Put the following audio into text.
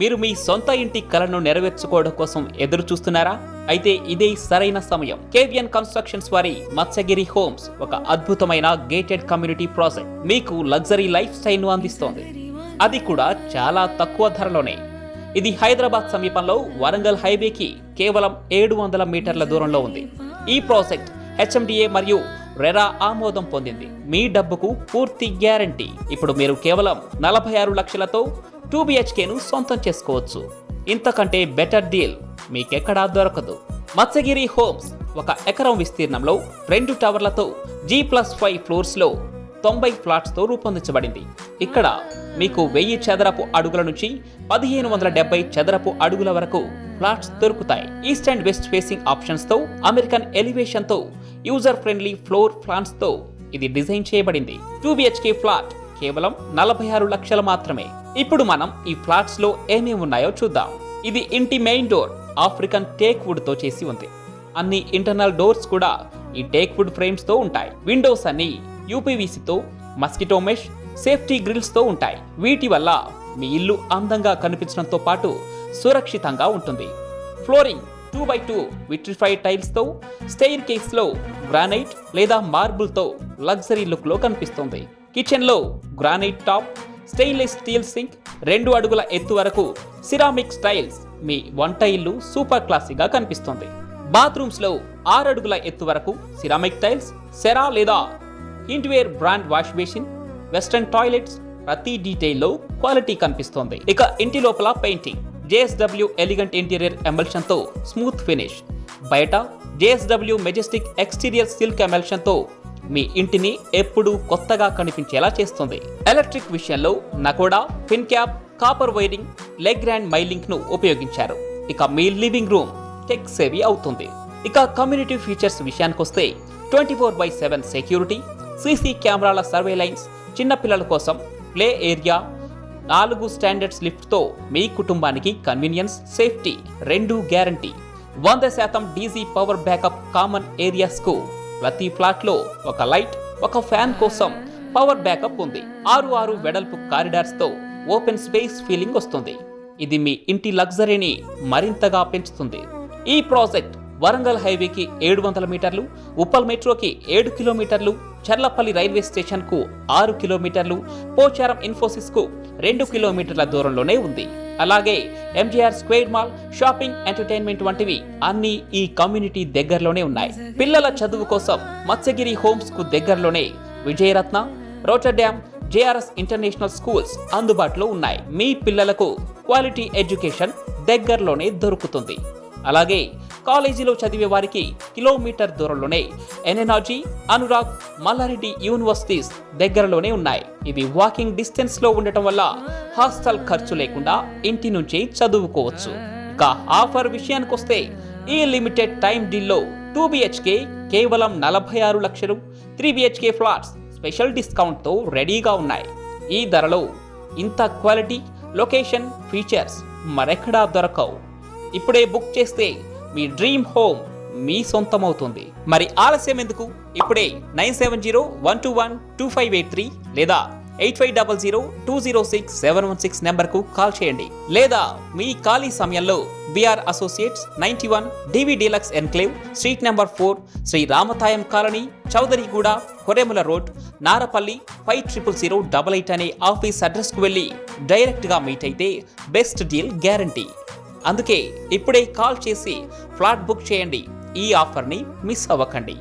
మీరు మీ సొంత ఇంటి కలను నెరవేర్చుకోవడం కోసం ఎదురు చూస్తున్నారా అయితే ఇదే సరైన సమయం. కేవియన్ కన్స్ట్రక్షన్స్ వారి మత్స్యగిరి హోమ్స్ ఒక అద్భుతమైన గేటెడ్ కమ్యూనిటీ ప్రాజెక్ట్. మీకు లగ్జరీ లైఫ్ స్టైల్ను అందిస్తోంది. అది కూడా చాలా తక్కువ ధరలోనే. ఇది హైదరాబాద్ సమీపంలో వరంగల్ హైవేకి కేవలం ఏడు వందల మీటర్ల దూరంలో ఉంది. ఈ ప్రాజెక్ట్ హెచ్ఎండిఏ మరియు రెరా ఆమోదం పొందింది. మీ డబ్బుకు పూర్తి గ్యారంటీ. ఇప్పుడు మీరు కేవలం నలభై ఆరు లక్షలతో టూ బిహెచ్కేను సొంతం చేసుకోవచ్చు. ఇంతకంటే బెటర్ డీల్ మీకెక్కడా దొరకదు. మత్స్యగిరి హోమ్స్ ఒక ఎకరం విస్తీర్ణంలో రెండు టవర్లతో జీ ప్లస్ ఫైవ్ ఫ్లోర్స్లో తొంభై ఫ్లాట్స్తో రూపొందించబడింది. ఇక్కడ మీకు వెయ్యి చదరపు అడుగుల నుంచి పదిహేను వందల డెబ్బై చదరపు అడుగుల వరకు ఫ్లాట్స్ దొరుకుతాయి. ఈస్ట్ అండ్ వెస్ట్ ఫేసింగ్ ఆప్షన్స్తో అమెరికన్ ఎలివేషన్తో యూజర్ ఫ్రెండ్లీ ఫ్లోర్ ప్లాన్స్తో ఇది డిజైన్ చేయబడింది. టూ బిహెచ్కే ఫ్లాట్ కేవలం నలభై ఆరు లక్షలు మాత్రమే. ఇప్పుడు మనం ఈ ఫ్లాట్స్లో ఏమేమి ఉన్నాయో చూద్దాం. ఇది ఇంటి మెయిన్ డోర్ ఆఫ్రికన్ టేక్ వుడ్తో చేసి ఉంది. అన్ని ఇంటర్నల్ డోర్స్ కూడా ఈ టేక్ వుడ్ ఫ్రేమ్స్తో ఉంటాయి. విండోస్ అన్ని యూపీవీసీతో మస్కిటో మెష్ సేఫ్టీ గ్రిల్స్తో ఉంటాయి. వీటి వల్ల మీ ఇల్లు అందంగా కనిపించడంతో పాటు సురక్షితంగా ఉంటుంది. Flooring two by two vitrified టైల్స్తో stair కేస్లో గ్రానైట్ లేదా మార్బుల్తో లగ్జరీ లుక్లో కనిపిస్తుంది. కిచెన్లో granite top stainless steel sink రెండు అడుగుల ఎత్తు వరకు సిరామిక్ స్టైల్స్ మీ వంట ఇల్లు సూపర్ క్లాసీగా కనిపిస్తుంది. బాత్రూమ్స్లో ఆరు అడుగుల ఎత్తు వరకు సిరామిక్ టైల్స్ సెరా లేదా Hindware brand wash basin western toilets ప్రతి డీటెయిల్లో క్వాలిటీ కనిపిస్తోంది. ఇక ఇంటి లోపల పెయింటింగ్. జేఎస్డబ్ల్యూ ఎలిగెంట్ ఇంటీరియర్ ఎమల్షన్తో స్మూత్ ఫినిష్. బయట జేఎస్డబ్ల్యూ మెజెస్టిక్ ఎక్స్టీరియర్ సిల్క్ ఎమల్షన్తో మీ ఇంటిని ఎప్పుడూ కొత్తగా కనిపించేలా చేస్తుంది. ఎలక్ట్రిక్ విషయంలో Nakoda pin cap copper wiring Legrand మైలింక్ను ఉపయోగించారు. ఇక మీ లివింగ్ రూమ్ టెక్ సేవీ అవుతుంది. ఇక కమ్యూనిటీ ఫీచర్స్ విషయానికొస్తే twenty four by seven security CC కెమెరాల సర్వే లైన్స్ చిన్నపిల్లల కోసం ప్లే ఏరియా నాలుగు స్టాండర్డ్స్ లిఫ్ట్తో మీ కుటుంబానికి కన్వీనియన్స్ సేఫ్టీ రెండు గ్యారంటీ. వంద శాతం డీజీ పవర్ బ్యాకప్ కామన్ ఏరియాస్కు ప్రతి ఫ్లాట్లో ఒక లైట్ ఒక ఫ్యాన్ కోసం పవర్ బ్యాకప్ ఉంది. ఆరు ఆరు వెడల్పు కారిడార్స్తో ఓపెన్ స్పేస్ ఫీలింగ్ వస్తుంది. ఇది మీ ఇంటి లగ్జరీని మరింతగా పెంచుతుంది. ఈ ప్రాజెక్ట్ వరంగల్ హైవేకి ఏడు వందల మీటర్లు ఉప్పల్ మెట్రోకి ఏడు కిలోమీటర్లు చర్లపల్లి రైల్వే స్టేషన్కు ఆరు కిలోమీటర్లు పోచారం ఇన్ఫోసిస్కు రెండు కిలోమీటర్ల దూరంలోనే ఉంది. అలాగే MGR square mall shopping entertainment వంటివి అన్ని ఈ కమ్యూనిటీ దగ్గరలోనే ఉన్నాయి. పిల్లల చదువు కోసం మత్స్యగిరి హోమ్స్కు దగ్గరలోనే Vijayaratna Rotterdam JRS international schools అందుబాటులో ఉన్నాయి. మీ పిల్లలకు క్వాలిటీ ఎడ్యుకేషన్ దగ్గరలోనే దొరుకుతుంది. అలాగే కాలేజీలో చదివే వారికి కిలోమీటర్ దూరంలోనే ఎన్ఎన్ఆర్జీ అనురాగ్ మల్లారెడ్డి యూనివర్సిటీస్ దగ్గరలోనే ఉన్నాయి. ఇవి వాకింగ్ డిస్టెన్స్లో ఉండటం వల్ల హాస్టల్ ఖర్చు లేకుండా ఇంటి నుంచే చదువుకోవచ్చు. ఇక ఆఫర్ విషయానికొస్తే ఈ లిమిటెడ్ టైం డీల్లో టూ బిహెచ్కే కేవలం నలభై ఆరు లక్షలు త్రీ బిహెచ్కే ఫ్లాట్స్ స్పెషల్ డిస్కౌంట్తో రెడీగా ఉన్నాయి. ఈ ధరలో ఇంత క్వాలిటీ లొకేషన్ ఫీచర్స్ మరెక్కడా దొరకవు. ఇప్పుడే బుక్ చేస్తే మీ డ్రీమ్ హోమ్ మీ సొంతమవుతుంది. మరి ఆలస్యం ఎందుకు? ఇప్పుడే nine seven zero one two one two five eight three లేదా eight five double zero two zero six seven one six నెంబర్కు కాల్ చేయండి. లేదా మీ ఖాళీ సమయంలో BR associates ninety one DV deluxe enclave street number four Shri Ramatayam colony Chowdariguda Koremula road Narapalli five triple zero double eight అనే office అడ్రస్కు వెళ్ళి డైరెక్ట్గా మీట్ అయితే బెస్ట్ డీల్ గ్యారంటీ. అందుకే ఇప్పుడే కాల్ చేసి ఫ్లాట్ బుక్ చేయండి. ఈ ఆఫర్ని మిస్ అవ్వకండి.